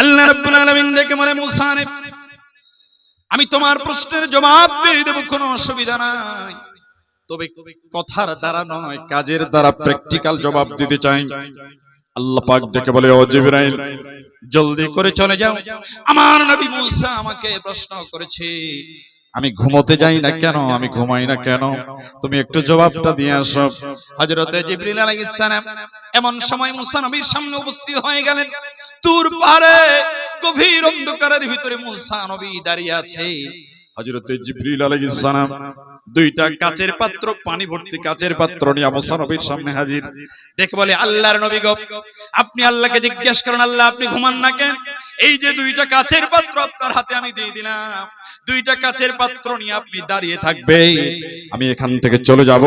আল্লাহ আমি তোমার প্রশ্নের জবাব দিয়ে দেব, কোনো অসুবিধা নাই। তবে কথার দ্বারা নয়, কাজের দ্বারা প্র্যাকটিক্যাল জবাব দিতে চাই। আল্লাহ পাক ডেকে বলে, ও জলদি করে চলে যাও। আমার নবী মুসা আমাকে প্রশ্ন করেছে আমি ঘুমোতে যাই না কেন? আমি ঘুমাই না কেন? তুমি একটু জবাবটা দিয়ে আসো। হযরতে জিবরিল আলাইহিস সালাম এমন সময় মুসা নবীর সামনে উপস্থিত হয়ে গেলেন। তুর পারে গভীর অন্ধকারের ভিতরে মুসা নবী দাঁড়িয়ে আছে হযরতে জিবরিল আলাইহিস সালাম দুইটা কাচের পাত্র, পানি ভর্তি কাচের পাত্র নিয়ে মুসা নবীর সামনে হাজির। দেখে বলে, আল্লাহর নবী গো, আপনি আল্লাহকে জিজ্ঞেস করেন, আল্লাহ আপনি ঘুমান না কেন? এই যে দুইটা কাচের পাত্র আপনার হাতে আমি দিয়ে দিলাম। দুইটা কাচের পাত্র নিয়ে আপনি দাঁড়িয়ে থাকবে আমি এখান থেকে চলে যাব।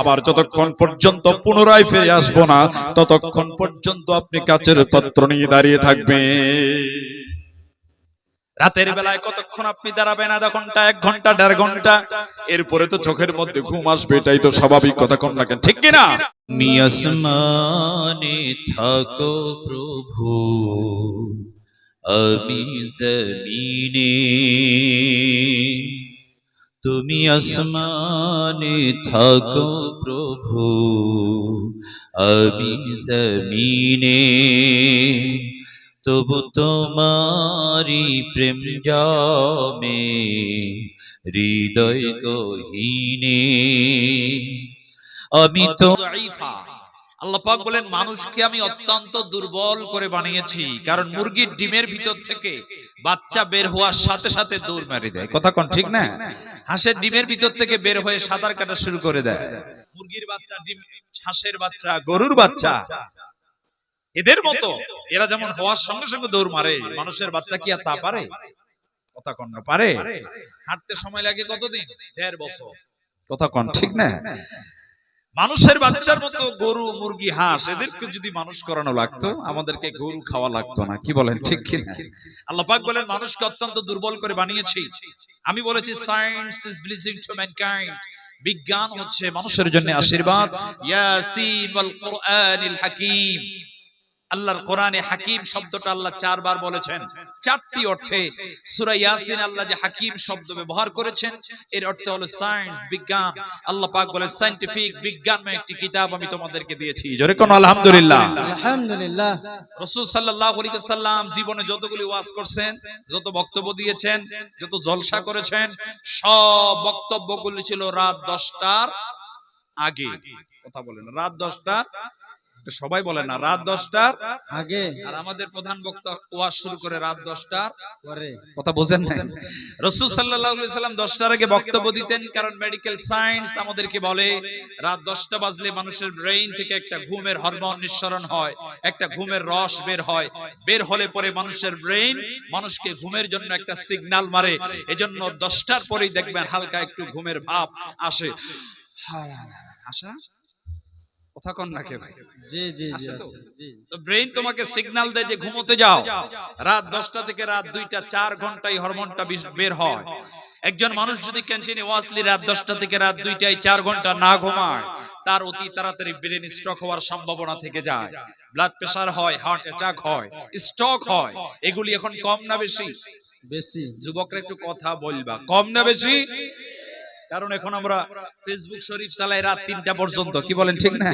আবার যতক্ষণ পর্যন্ত পুনরায় ফিরে আসব না, ততক্ষণ পর্যন্ত আপনি কাচের পাত্র নিয়ে দাঁড়িয়ে থাকবেন। রাতের বেলায় কতক্ষণ আপনি দাঁড়াবেন? আধা ঘণ্টা এক ঘণ্টা দেড় ঘণ্টা? এরপরে তো চোখের মধ্যে ঘুম আসবে এটাই তো স্বাভাবিক কথা কম না কেন? ঠিক কিনা? তুমি আসমানে থাকো প্রভু আমি জমিনে। তুমি আসমানে থাকো প্রভু আমি জমিনে। তবু তোমারি প্রেম জমে হৃদয় গহীনে। আমি তো আল্লাহ পাক বলেন মানুষকে আমি অত্যন্ত দুর্বল করে বানিয়েছি কারণ মুরগির ডিমের ভিতর থেকে বাচ্চা বের হওয়ার সাথে সাথে দৌড় মারি দেয়। কথা কোন ঠিক না? হাঁসের ডিমের ভিতর থেকে বের হয়ে সাঁতার কাটা শুরু করে দেয়। মুরগির বাচ্চা ডিম হাঁসের বাচ্চা গরুর বাচ্চা এদের মতো এরা যেমন হওয়ার সঙ্গে সঙ্গে দৌড় মারে মানুষের বাচ্চা কি আর তা পারে? কথা কন পারে? হাঁটতে সময় লাগে কতদিন? দেড় বছর। কথা কন ঠিক না? মানুষের বাচ্চার মতো গরু মুরগি হাঁস এদেরকে যদি মানুষ করানো লাগতো আমাদেরকে গরু খাওয়া লাগতো না। কি বলেন ঠিক কি না? আল্লাহ পাক বলেন মানুষকে অত্যন্ত দুর্বল করে বানিয়েছি। আমি বলেছি science is blessing to mankind বিজ্ঞান হচ্ছে মানুষের জন্য আশীর্বাদ। ইয়াসিন ওয়াল কোরআনিল হাকিম। আল্লাহর কোরআনে হাকিম শব্দটা আল্লাহ চারবার বলেছেন। চারটি অর্থে সূরা ইয়াসিন আল্লাহ যে হাকিম শব্দ ব্যবহার করেছেন এর অর্থ হলো সায়েন্স বিজ্ঞান। আল্লাহ পাক বলে সায়েন্টিফিক বিজ্ঞানময় একটি কিতাব আমি তোমাদেরকে দিয়েছি। জোরে কোন আলহামদুলিল্লাহ। আলহামদুলিল্লাহ। রাসূল সাল্লাল্লাহু আলাইহি সাল্লাম জীবনে যতগুলি ওয়াজ করছেন যত বক্তব্য দিয়েছেন যত জলসা করেছেন সব বক্তব্যগুলি ছিল রাত 10টার আগে। কথা বলেন রাত 10টার সবাই বলে না রাত 10টার আগে। আর আমাদের প্রধান বক্তা ওয়াজ শুরু করে রাত 10টার পরে। কথা বোঝেন না রসুল সাল্লাল্লাহু আলাইহি সাল্লাম 10টার আগে বক্তব্য দিতেন কারণ মেডিকেল সায়েন্স আমাদেরকে বলে রাত 10টা বাজলে মানুষের ব্রেইন থেকে একটা ঘুমের হরমোন নিঃসরণ হয় একটা ঘুমের রস বের হয়। বের হলে পরে মানুষের ব্রেইন মানুষকে ঘুমের জন্য একটা সিগন্যাল মারে। এজন্য 10টার পরেই দেখবেন হালকা একটু ঘুমের ভাব আসে। আশা কথা কন না কে ভাই জি জি জি তো? আছে, জি। তো ব্রেইন তোমাকে সিগন্যাল দেয় যে ঘুমোতে যাও। রাত দশটা থেকে রাত দুইটা চার ঘন্টায় হরমোনটা বের হয়। একজন মানুষ যদি ক্যান্টিনে ওয়াসলি রাত দশটা থেকে রাত দুইটায় চার ঘণ্টা না ঘুমায় তার অতি তাড়াতাড়ি ব্রেন স্ট্রোক হওয়ার সম্ভাবনা থেকে যায়। ব্লাড প্রেসার হয় হার্ট অ্যাটাক হয় স্ট্রোক হয় এগুলি এখন কম না বেশি? বেশি। যুবকরা একটু কথা বলবা। কম না বেশি? কারণ এখন আমরা ফেসবুক শরীফ চালাই রাত তিনটা পর্যন্ত, কি বলেন ঠিক না?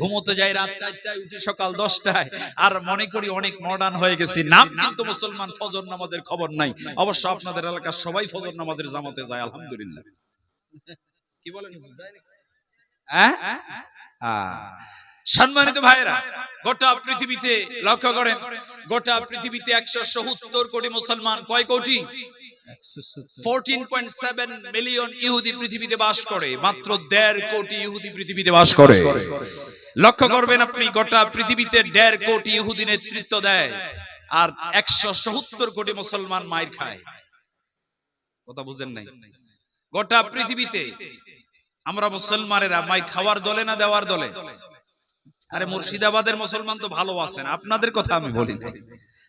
ঘুমোতে যাই রাত চারটায়, উঠে সকাল দশটায়, আর মনে করি অনেক মডার্ন হয়ে গেছি। নাম কিন্তু মুসলমান ফজর নামাজের খবর নাই। অবশ্য আপনাদের এলাকার সবাই ফজর নামাজের জামাতে যায়, আলহামদুলিল্লাহ। কি বলেন? হ্যাঁ? হ্যাঁ। সম্মানিত ভাইরা গোটা পৃথিবীতে লক্ষ্য করেন, গোটা পৃথিবীতে একশো সত্তর কোটি মুসলমান, কয় কোটি? একশো সত্তর 14.7 মিলিয়ন ইহুদি পৃথিবীতে বাস করে, মাত্র দেড় কোটি ইহুদি পৃথিবীতে বাস করে। লক্ষ্য করবেন আপনি, গোটা পৃথিবীতে দেড় কোটি ইহুদি নেতৃত্ব দেয় আর একশো সত্তর কোটি মুসলমান মায়ের খায়। কথা বুঝেন নাই? গোটা পৃথিবীতে আমরা মুসলমানেরা মাই খাওয়ার দলে না দেওয়ার দলে? আরে মুর্শিদাবাদের মুসলমান তো ভালো আছেন, আপনাদের কথা আমি বলি নাই।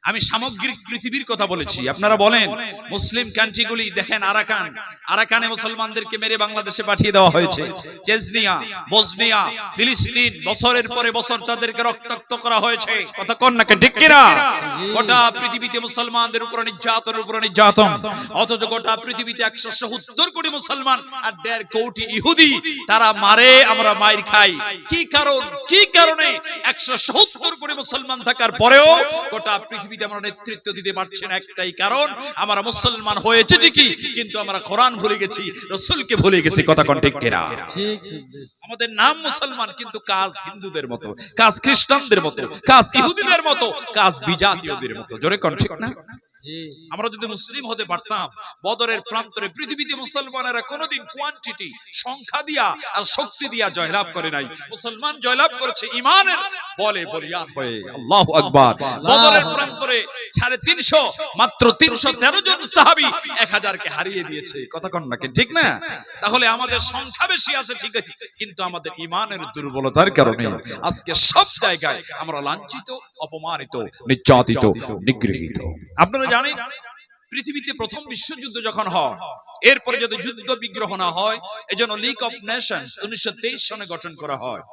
আমি সামগ্রিক পৃথিবীর কথা বলেছি। আপনারা বলেন, মুসলিম কান্ট্রিগুলি, দেখেন আরাকান। আরাকানে মুসলমানদেরকে মেরে বাংলাদেশে পাঠিয়ে দেওয়া হয়েছে। চেজনিয়া, বসনিয়া, ফিলিস্তিন, বছরের পরে বছর তাদেরকে রক্তাক্ত করা হয়েছে। কথা কন নাকি ঠিক কিনা? গোটা পৃথিবীতে মুসলমানদের উপর নির্যাতনের উপর নির্যাতন। অথচ গোটা পৃথিবীতে একশো সত্তর কোটি মুসলমান আর দেড় কোটি ইহুদি, তারা মারে, আমরা মায়ের খাই। কি কারণ? কি কারণে একশো সত্তর কোটি মুসলমান থাকার পরেও গোটা পৃথিবীতে আমরা নেতৃত্ব দিতে পারছি না একটাই কারণ আমরা মুসলমান হয়েছে ঠিকই কিন্তু আমরা কোরআন ভুলে গেছি রসুলকে ভুলে গেছি কথা কন ঠিক কিনা? আমাদের নাম মুসলমান কিন্তু কাজ হিন্দুদের মতো কাজ খ্রিস্টানদের মতো কাজ ইহুদিদের মতো কাজ বিজাতীয়দের মতো জোরে কন ঠিক না? আমরা যদি মুসলিম হতে পারতাম বদরের প্রান্তরে পৃথিবীতে মুসলমানেরা কোনোদিন কোয়ান্টিটি সংখ্যা দিয়া আর শক্তি দিয়া জয়লাভ করে নাই। মুসলমান জয়লাভ করেছে ইমানের বলে বলিয়ান হয়ে। আল্লাহ আকবার। বদরের প্রান্তরে সাড়ে তিনশো মাত্র তিনশো তেরো জন সাহাবি এক হাজারকে হারিয়ে দিয়েছে। কথা কন নাকি ঠিক না? তাহলে আমাদের সংখ্যা বেশি আছে ঠিক আছে। কিন্তু আমাদের ইমানের দুর্বলতার কারণে আজকে সব জায়গায় আমরা লাঞ্ছিত অপমানিত নির্যাতিত নিগৃহীত। আপনারা জানেন পৃথিবীতে প্রথম বিশ্বযুদ্ধ যখন হয়, এরপরে যদি যুদ্ধ বিগ্রহ না হয়, এজন্য লিগ অফ নেশনস উনিশশো সনে গঠন করা হয়।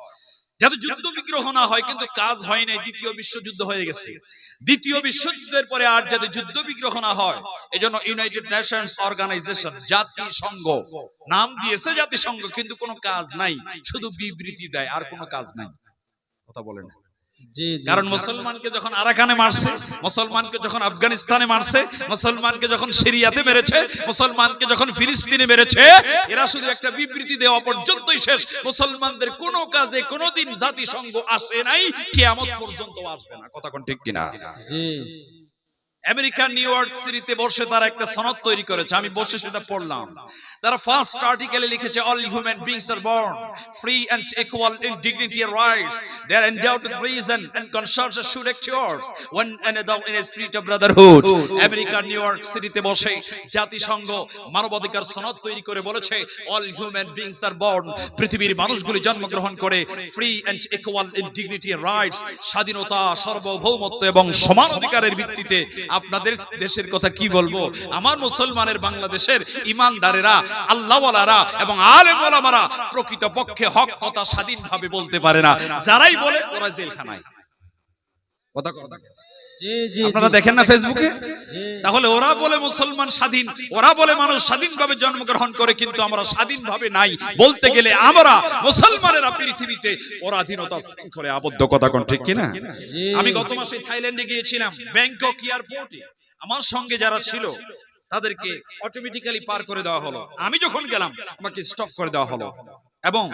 যাতে যুদ্ধ বিগ্রহ না হয়, কিন্তু কাজ হয় নাই, দ্বিতীয় বিশ্বযুদ্ধ হয়ে গেছে। দ্বিতীয় বিশ্বযুদ্ধের পরে আর যাতে যুদ্ধ বিগ্রহ না হয়, এজন্য ইউনাইটেড নেশনস অর্গানাইজেশন জাতিসংঘ, নাম দিয়েছে জাতিসংঘ, কিন্তু কোনো কাজ নাই, শুধু বিবৃতি দেয়, আর কোনো কাজ নাই। কথা বলেন। না কারণ মুসলমানকে যখন আরাকানে মারছে মুসলমানকে যখন আফগানিস্তানে মারছে মুসলমানকে যখন সিরিয়াতে মেরেছে মুসলমানকে যখন ফিলিস্তিনে মেরেছে এরা শুধু একটা বিবৃতি দেওয়া পর্যন্তই শেষ। মুসলমানদের কোনো কাজে কোনোদিন জাতিসংঘ আসে নাই কেয়ামত পর্যন্ত আসবে না। কথা কোন ঠিক কিনা? জি। আমেরিকার নিউ ইয়র্ক সিটিতে বসে তারা একটা সনদ তৈরি করেছে। আমি বসে সেটা পড়লাম। তারা ফার্স্ট আর্টিকেলে লিখেছে all human beings are born free and equal in dignity and rights. They are endowed with reason and conscience should act yours one another in a spirit of brotherhood. আমেরিকার নিউ ইয়র্ক সিটিতে বসে জাতিসংঘ মানবাধিকার সনদ তৈরি করে বলেছে all human beings are born পৃথিবীর মানুষগুলি জন্মগ্রহণ করে free and equal in dignity rights স্বাধীনতা, সার্বভৌমত্ব এবং সমান অধিকারের ভিত্তিতে আপনাদের দেশের কথা কি বলব? আমার মুসলমানের বাংলাদেশের ইমানদারেরা আল্লাহওয়ালারা এবং আলেমারা প্রকৃত পক্ষে হক কথা স্বাধীনভাবে বলতে পারে না। যারাই বলে ওরা জেলখানায়। কথা কথা আপনারা দেখেন না ফেসবুকে তাহলে ওরা বলে মুসলমান স্বাধীন ওরা বলে মানুষ স্বাধীনভাবে জন্মগ্রহণ করে কিন্তু আমরা স্বাধীনভাবে নাই। বলতে গেলে আমরা মুসলমানেরা পৃথিবীতে পরাধীনতা শৃঙ্খলে আবদ্ধ কথা কোন ঠিক কিনা? আমি গত মাসে থাইল্যান্ডে গিয়েছিলাম ব্যাংকক এয়ারপোর্টে। আমার সঙ্গে যারা ছিল তাদেরকে অটোমেটিক্যালি পার করে দেওয়া হলো। আমি যখন গেলাম আমাকে স্টপ করে দেওয়া হলো। এবং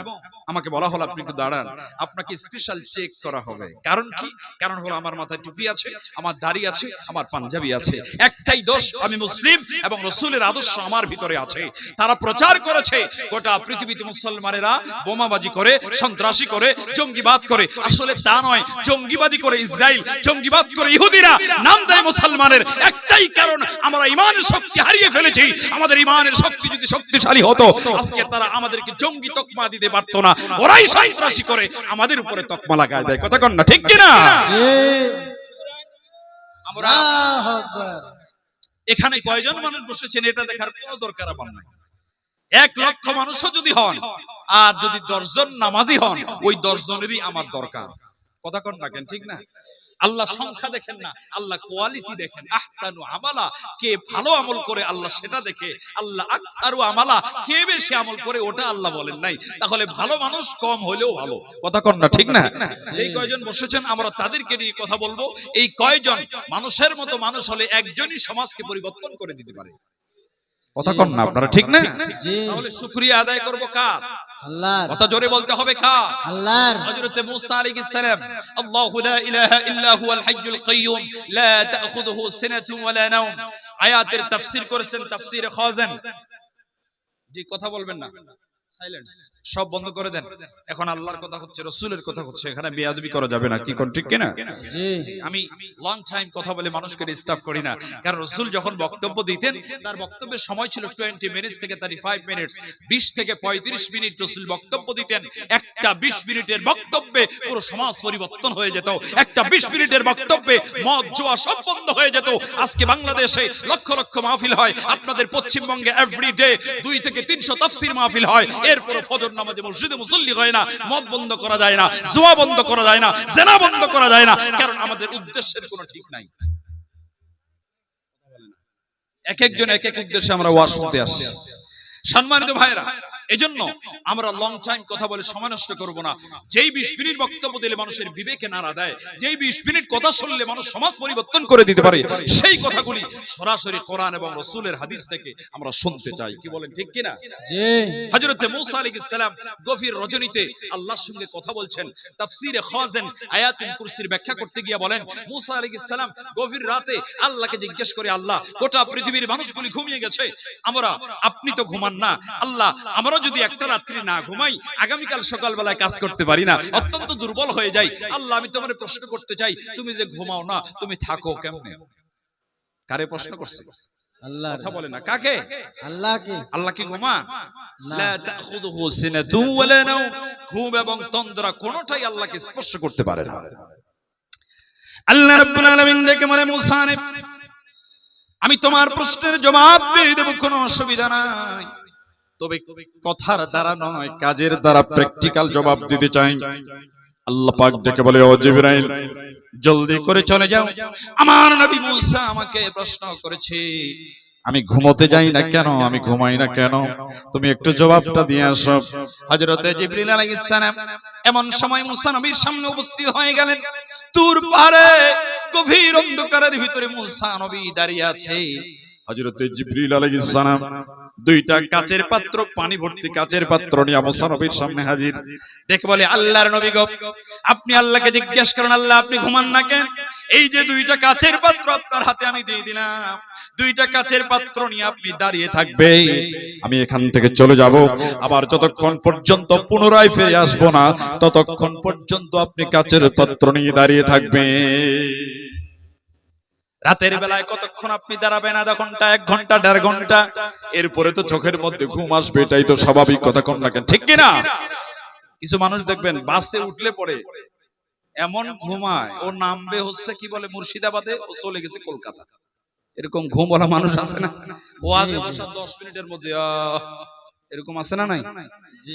আমাকে বলা হলো আপনি একটু দাঁড়ান। আপনাকে স্পেশাল চেক করা হবে। কারণ কি? কারণ হলো আমার মাথায় টুপি আছে আমার দাড়ি আছে আমার পাঞ্জাবি আছে। একটাই দোষ আমি মুসলিম এবং রসুলের আদর্শ আমার ভিতরে আছে। তারা প্রচার করেছে। গোটা পৃথিবীতে মুসলমানেরা বোমাবাজি করে সন্ত্রাসী করে জঙ্গিবাদ করে। আসলে তা নয় জঙ্গিবাদী করে ইসরায়েল জঙ্গিবাদ করে ইহুদিরা নাম দেয় মুসলমানের। একটাই কারণ আমরা ইমানের শক্তি হারিয়ে ফেলেছি। আমাদের ইমানের শক্তি যদি শক্তিশালী হতো আজকে তারা আমাদেরকে জঙ্গি তকমা দিতে পারতো না। ওরাই সন্ত্রাসী করে আমাদের উপরে তকমা লাগায় দেয়। কথা কন না ঠিক কিনা? এখানে কয়জন মানুষ বসেছেন এটা দেখার কোনো দরকার আমার নাই। এক লক্ষ মানুষও যদি হন, আর যদি দশজন নামাজি হন, ওই দশজনেরই আমার দরকার। কথা কন না কেন, ঠিক না? আল্লাহ সংখ্যা দেখেন না আল্লাহ কোয়ালিটি দেখেন আহসানু আমালা কে ভালো আমল করে আল্লাহ সেটা দেখে আল্লাহ আকসারু আমালা কে বেশি আমল করে ওটা আল্লাহ বলেন নাই। তাহলে ভালো মানুষ কম হলেও ভালো। কথা কন না ঠিক না? এই কয়জন বসেছেন? আমরা তাদেরকে নিয়ে কথা বলব। এই কয়জন মানুষের মতো মানুষ হলে একজনই সমাজকে পরিবর্তন করে দিতে পারে। কথা কন না আপনারা ঠিক না? তাহলে শুকরিয়া আদায় করব কার? আল্লাহর। কথা জোরে বলতে হবে কার আল্লাহর। হযরত মুসা আলাইহিস সালাম আল্লাহু লা ইলাহা ইল্লা হুয়াল হাইয়ুল কাইয়্যুম লা তাখুযুহু সিনাতুন ওয়ালা নাওম। আয়াতের তাফসীর করেছেন তাফসীরে খাজান। জি কথা বলবেন না। সব বন্ধ করে দেন। এখন আল্লাহর কথা হচ্ছে রাসূলের কথা হচ্ছে এখানে বেয়াদবি করা যাবে না। কি কোন ঠিক কিনা? আমি লং টাইম কথা বলে মানুষকে ডিস্টার্ব করি না। কারণ রসুল যখন বক্তব্য দিতেন তার বক্তব্যের সময় ছিল টোয়েন্টি মিনিটস থেকে থার্টি ফাইভ মিনিটস বিশ থেকে পঁয়ত্রিশ মিনিট রসুল বক্তব্য দিতেন। একটা বিশ মিনিটের বক্তব্যে পুরো সমাজ পরিবর্তন হয়ে যেত। একটা বিশ মিনিটের বক্তব্যে মদ জুয়া সব বন্ধ হয়ে যেত। আজকে বাংলাদেশে লক্ষ লক্ষ মাহফিল হয়। আপনাদের পশ্চিমবঙ্গে এভরি ডে দুই থেকে তিনশো তাফসির মাহফিল হয়। এরপর ফজর নামাজে মসজিদে মুসল্লি হয় না, মদ বন্ধ করা যায় না, জুয়া বন্ধ করা যায় না, জেনা বন্ধ করা যায় না, কারণ আমাদের উদ্দেশ্যের কোনো ঠিক নাই। এক একজন এক এক উদ্দেশ্যে আমরা ওয়াজ শুনতে আসছি। সম্মানিত ভাইরা এজন্য আমরা লং টাইম কথা বলে সময় নষ্ট করব না। যেই বিশ মিনিট বক্তব্য দিলে মানুষের বিবেকে নাড়া দেয় যেই বিশ মিনিট কথা শুনলে মানুষ সমাজ পরিবর্তন করে দিতে পারে। সেই কথাগুলি সরাসরি কোরআন এবং রসুলের হাদিস থেকে আমরা শুনতে চাই। কি বলেন ঠিক কিনা? জি। হযরতে মূসা আলাইহিস সালাম গভীর রজনীতে আল্লাহর সঙ্গে কথা বলছেন। তাফসীরে খাজেন আয়াতুল কুরসির ব্যাখ্যা করতে গিয়ে বলেন মূসা আলাইহিস সালাম গভীর রাতে আল্লাহকে জিজ্ঞেস করে আল্লাহ গোটা পৃথিবীর মানুষগুলি ঘুমিয়ে গেছে আমরা আপনি তো ঘুমান না আল্লাহ আমরা যদি একটা রাত্রি না ঘুমাই আগামীকাল সকালবেলায় কাজ করতে পারি না অত্যন্ত দুর্বল হয়ে যাই। আল্লাহ আমি তোমার প্রশ্ন করতে চাই তুমি যে ঘুমাও না তুমি থাকো কেমনে? কারে প্রশ্ন করছে? কথা বলে না। কাকে? আল্লাহ আল্লাহ কি ঘুমান না। লা তাখুযুহু সিনাতুন ওয়ালা নাওম। ঘুম এবং তন্দ্রা কোনটাই আল্লাহকে স্পর্শ করতে পারে না। আল্লাহ রাব্বুল আলামিন ডেকে বলে মুসা আমি তোমার প্রশ্নের জবাব দিয়ে দেব কোনো অসুবিধা নাই। তবে কথার দ্বারা নয় কাজের দ্বারা প্র্যাকটিক্যাল জবাব দিতে চাই। আল্লাহ পাক ডেকে বলে ও জিবরাইল জলদি করে চলে যাও। আমার নবী মুসা আমাকে প্রশ্ন করেছে আমি ঘুমোতে যাই না কেন? আমি ঘুমাই না কেন? তুমি একটু জবাবটা দিয়ে আসো। হযরতে জিবরিল আলাইহিস সালাম এমন সময় মুসা নবীর সামনে উপস্থিত হয়ে গেলেন। তুর পারে গভীর অন্ধকারের ভিতরে মুসা নবী দাঁড়িয়ে আছে। হযরতে জিবরিল আলাইহিস সালাম দুইটা কাচের পাত্র পানি ভর্তি কাচের পাত্র নিয়ে মুসা নবীর সামনে হাজির। দেখে বলে আল্লাহর নবী গো আপনি আল্লাহকে জিজ্ঞেস করেন আল্লাহ আপনি ঘুমান না কেন? এই যে দুইটা কাচের পাত্র আপনার হাতে আমি দিয়ে দিলাম। দুইটা কাচের পাত্র নিয়ে আপনি দাঁড়িয়ে থাকবে আমি এখান থেকে চলে যাব। আবার যতক্ষণ পর্যন্ত পুনরায় ফিরে আসব না ততক্ষণ পর্যন্ত আপনি কাচের পাত্র নিয়ে দাঁড়িয়ে থাকবেন। রাতের বেলায় কতক্ষণ আপনি দাঁড়াবেন? আধা ঘণ্টা এক ঘণ্টা দেড় ঘণ্টা? এরপরে তো চোখের মধ্যে ঘুম আসবে এটাই তো স্বাভাবিক কথা কম না কেন? ঠিক কিনা? কিছু মানুষ দেখবেন বাসে উঠলে পরে এমন ঘুমায় ও নামবে হচ্ছে কি বলে মুর্শিদাবাদে ও চলে গেছে কলকাতা। এরকম ঘুম বলা মানুষ আছে না? ও আজ আসার দশ মিনিটের মধ্যে এরকম আছে না নাই?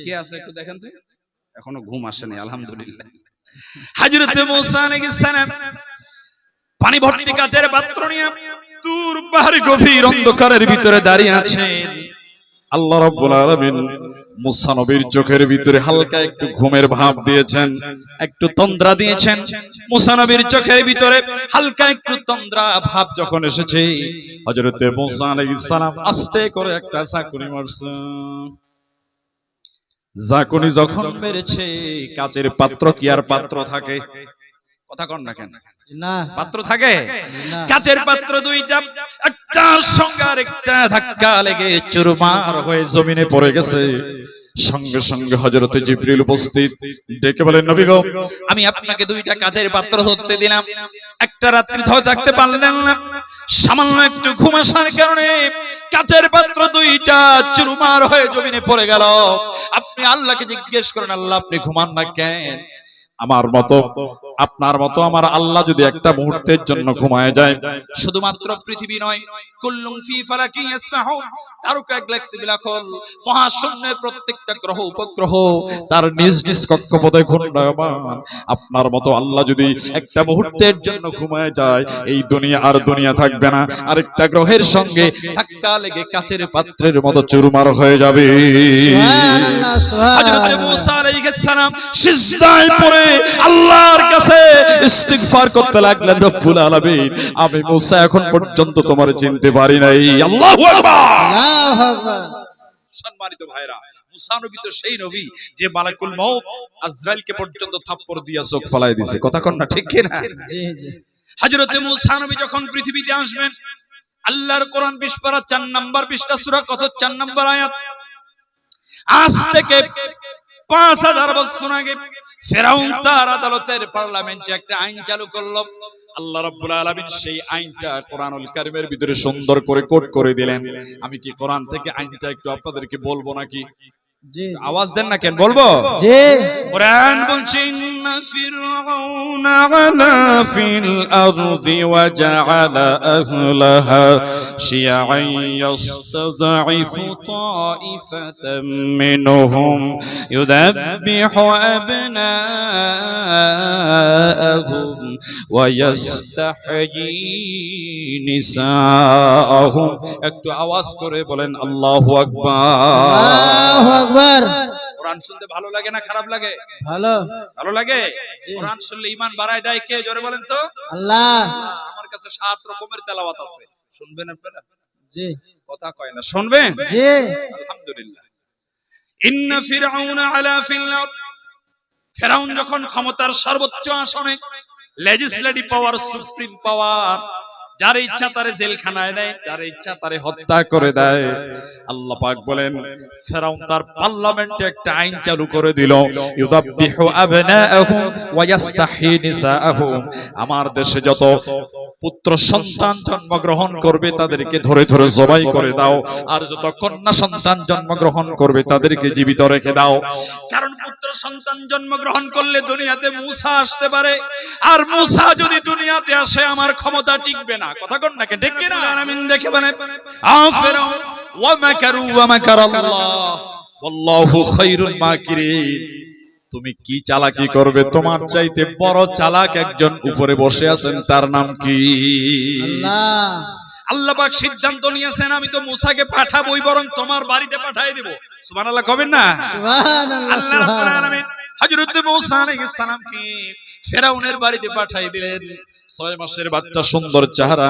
কে আছে একটু দেখেন তো? এখনও ঘুম আসেনি আলহামদুলিল্লাহ। হাজরতে মুসা আলাইহিস সালাম পানি ভর্তি কাচের পাত্র নিয়ে দূর পাহাড়ি গভীর অন্ধকারের ভিতরে দাঁড়িয়ে আছেন। আল্লাহ রাব্বুল আলামিন মুসা নবীর চোখের ভিতরে হালকা একটু ঘুমের ভাব দিয়েছেন, একটু তন্দ্রা দিয়েছেন। মুসা নবীর চোখের ভিতরে হালকা একটু তন্দ্রা ভাব যখন এসেছে, হযরতে মুসা আলাইহিস সালাম আস্তে করে একটা চাকুনি মারছেন। জাকুনি যখন মেরেছে, কাচের পাত্র কি আর পাত্র থাকে? কথা কন না কেন? পাত্র থাকে? কাচের পাত্র দুইটা একটা সঙ্গে আরেকটা ধাক্কা লেগে চুরমার হয়ে জমিনে পড়ে গেছে। সঙ্গে সঙ্গে হজরতে জিবরিল উপস্থিত। ডেকে বলেন নবী গো আমি আপনাকে দুইটা কাচের পাত্র ধরতে দিলাম। একটা রাত্রি ধরে থাকতে পারলেন না। সামান্য একটু ঘুম আসার কারণে কাচের পাত্র দুইটা চুরমার হয়ে জমিনে পড়ে গেল। আপনি আল্লাহকে জিজ্ঞেস করেন আল্লাহ আপনি ঘুমান না কেন? আমার মতো আপনার মতো আমার আল্লাহ যদি একটা মুহূর্তের জন্য ঘুমায় যায়। শুধুমাত্র পৃথিবী নয় কুল্লুম ফি ফালাকি ইয়াসমাহুন তারকা গ্যালাক্সি বিলাকল মহাশূন্যের প্রত্যেকটা গ্রহ উপগ্রহ তার নিজ নিজ কক্ষপথে ঘূর্ণায়মান। আপনার মতো আল্লাহ যদি একটা মুহূর্তের জন্য ঘুমায় যায় এই দুনিয়া আর দুনিয়া থাকবে না। আরেকটা গ্রহের সঙ্গে ধাক্কা লেগে কাচের পাত্রের মতো চুরমার হয়ে যাবে। সুবহানাল্লাহ হযরত মুসা আলাইহিস সালাম সিজদায় পড়ে আল্লাহর কাছে ইস্তিগফার করতে লাগলেন রব্বুল আলামিন। আমি মুসা এখন পর্যন্ত তোমার চিনতে পারি নাই। আল্লাহু আকবার! আল্লাহু আকবার। সম্মানিত ভাইরা মুসা নবী তো সেই নবী যে মালাকুল মউত আজরাইলকে পর্যন্ত থাপ্পড় দিয়া চোখ ফলায় দিছে। কথা কন না ঠিক কি না? জি জি। হযরতে মুসা নবী যখন পৃথিবীতে আসবেন আল্লাহর কোরআন 20 পারা 4 নাম্বার পৃষ্ঠা সূরা কসস 4 নাম্বার আয়াত। আজ থেকে 5000 বছর আগে ফেরাউন তার আদালতের পার্লামেন্টে একটা আইন চালু করল। আল্লাহ রাব্বুল আলামিন সেই আইনটা কোরআনুল কারিমের ভিতরে সুন্দর করে কোট করে দিলেন। আমি কি কোরআন থেকে আইনটা একটু আপনাদেরকে বলব নাকি? আওয়াজ দেন না কেন? বলব? জি। কোরআন বলছে ইন্না ফিরআউনা আলা ফিল আরদি ওয়া জাআলা আহলাহা শিয়াআন ইয়াস্তাযঈফু তাইফাতাম মিনহুম ইউদাব্বিহু আবনাআহুম ওয়া ইস্তাহয়ী নিসাআহুম। একটু আওয়াজ করে বলেন আল্লাহু আকবার। আকবার কোরআন শুনতে ভালো লাগে না খারাপ লাগে? ভালো। ভালো লাগে? কোরআন শুনলে ইমান বাড়ায় দেয় কে? জোরে বলেন তো। আল্লাহ। আমার কাছে সাত রকমের তেলাওয়াত আছে। শুনবেন আপনারা? জি। কথা কয় না। শুনবেন? জি। আলহামদুলিল্লাহ। ইন্না ফিরআউনা আলা ফিল আরদ ফেরাউন যখন ক্ষমতার সর্বোচ্চ আসনে লেজিসলেটিভ পাওয়ার সুপ্রিম পাওয়ার যার ইচ্ছা তারে জেলখানায় নেয় যার ইচ্ছা তারে হত্যা করে দেয়। আল্লাহ পাক বলেন, ফেরাউন তার পার্লামেন্টে একটা আইন চালু করে দিল। ইউদাব্বিহু আবনাআহুম ওয়া ইয়াস্তাহি নিসাআহুম। আমার দেশে যত পুত্র সন্তান জন্মগ্রহণ করবে তাদেরকে ধরে ধরে জবাই করে দাও। আর যত কন্যা সন্তান জন্মগ্রহণ করবে তাদেরকে জীবিত রেখে দাও। কারণ পুত্র সন্তান জন্মগ্রহণ করলে দুনিয়াতে মুসা আসতে পারে। আর মুসা যদি দুনিয়াতে আসে আমার ক্ষমতা টিকবে না। কথা কন নাকি ঠিক না আমিন দেখে মানে আ ফেরাউন ওয়া মাকারু ওয়া মাকারাল্লাহ। ওয়াল্লাহু খায়রুল মাকিরিন। তুমি কি চালাকি করবে? তোমার চাইতে বড় চালাক একজন উপরে বসে আছেন তার নাম কি? আল্লাহ। আল্লাহ পাক সিদ্ধান্ত নিয়েছেন আমি তো মুসাকে পাঠাবই বরং তোমার বাড়িতে পাঠিয়ে দেব। সুবহানাল্লাহ কবেন না? সুবহানাল্লাহ রাব্বুল আলামিন হযরত মূসা আলাইহিস সালাম ফেরাউনের বাড়িতে পাঠিয়ে দিলেন। ছয় মাসের বাচ্চা সুন্দর চেহারা।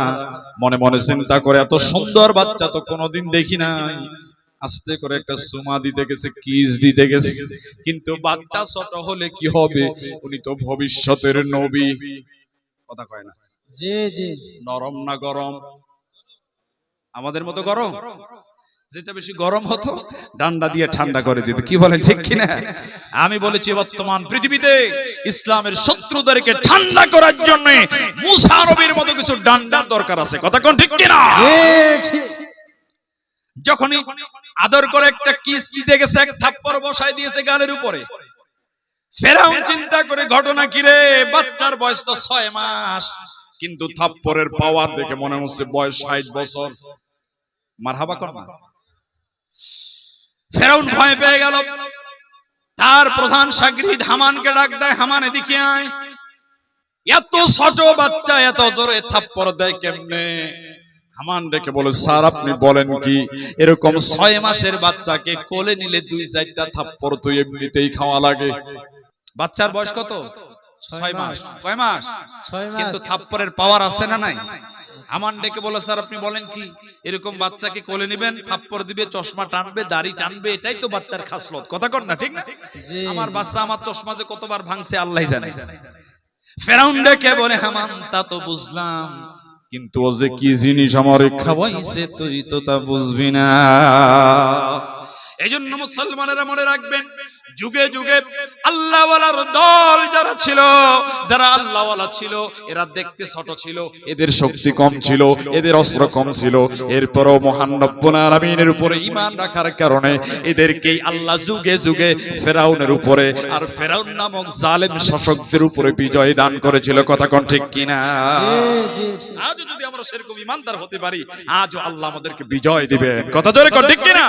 মনে মনে চিন্তা করে এত সুন্দর বাচ্চা তো কোনোদিন দেখি নাই। আস্তে করে একটা সুমা দিতে গেছে কিস দিতে গেছে। কিন্তু বাচ্চা ছোট হলে কি হবে? উনি তো ভবিষ্যতের নবী। কথা কয় না? জি জি। নরম না গরম? আমাদের মতো গরম? যেটা বেশি গরম হতো ডান্ডা দিয়ে ঠান্ডা করে দিত। কি বলেন ঠিক কিনা? আমি বলেছি বর্তমান পৃথিবীতে ইসলামের শত্রুদেরকে ঠান্ডা করার জন্য মুসা নবীর মতো কিছু ডান্ডার দরকার আছে। কথা কোন ঠিক কিনা? যখনই আদর করে একটা কিস দিতে গেছে, এক থাপ্পড় বসায় দিয়েছে গালের উপরে। ফেরাউন চিন্তা করে, ঘটনা কি রে? বাচ্চার বয়স তো ছয় মাস। কিন্তু থাপ্পরের পাওয়ার দেখে মনে হচ্ছে বয়স ষাট বছর। মারহাবা কর ফেরাউন ভয় পেয়ে গেল। তার প্রধান সাগরিদ হামানকে ডাক দেয়, হামান, এদিকে আয়। এত ছোট বাচ্চা, এত জোরে থাপ্পড় দেয় কেমনে? হামান ডেকে বলে স্যার আপনি বলেন কি এরকম ছয় মাসের বাচ্চাকে কোলে নিলে দুই চারটা থাপ্পড় তো এমনিতেই খাওয়া লাগে। বাচ্চার বয়স কত? ছয় মাস। কয় মাস? কিন্তু মাস। থাপ্পড়ের পাওয়ার আছে না নাই? হামান ডেকে বলে স্যার আপনি বলেন কি? এরকম বাচ্চাকে কোলে নিবেন থাপ্পড় দিবে চশমা টানবে দাড়ি টানবে এটাই তো বাচ্চার খাসলত। কথা কর না ঠিক না? আমার বাচ্চা আমার চশমা যে কতবার ভাঙছে আল্লাহ জানে। ফেরাউন ডেকে বলে হামান তা তো বুঝলাম। কিন্তু ও যে কি জিনিস আমার খাওয়াইছে, তুই তো তা বুঝবি না। এই জন্য মুসলমানেরা মনে রাখবেন যুগে যুগে আল্লাহওয়ালার দল যারা ছিল যারা আল্লাহওয়ালা ছিল এরা দেখতে ছোট ছিল এদের শক্তি কম ছিল এদের অস্ত্র কম ছিল। এরপরও মহান রব্বুল উপরে ঈমান রাখার কারণে এদেরকেই আল্লাহ যুগে যুগে ফেরাউনের উপরে আর ফেরাউন নামক জালেম শাসকদের উপরে বিজয় দান করেছিল। কথা কোন ঠিক কিনা? আজও যদি আমরা সেরকম ইমানদার হতে পারি আজও আল্লাহ আমাদেরকে বিজয় দিবেন। কথা জোরে কর ঠিক কিনা?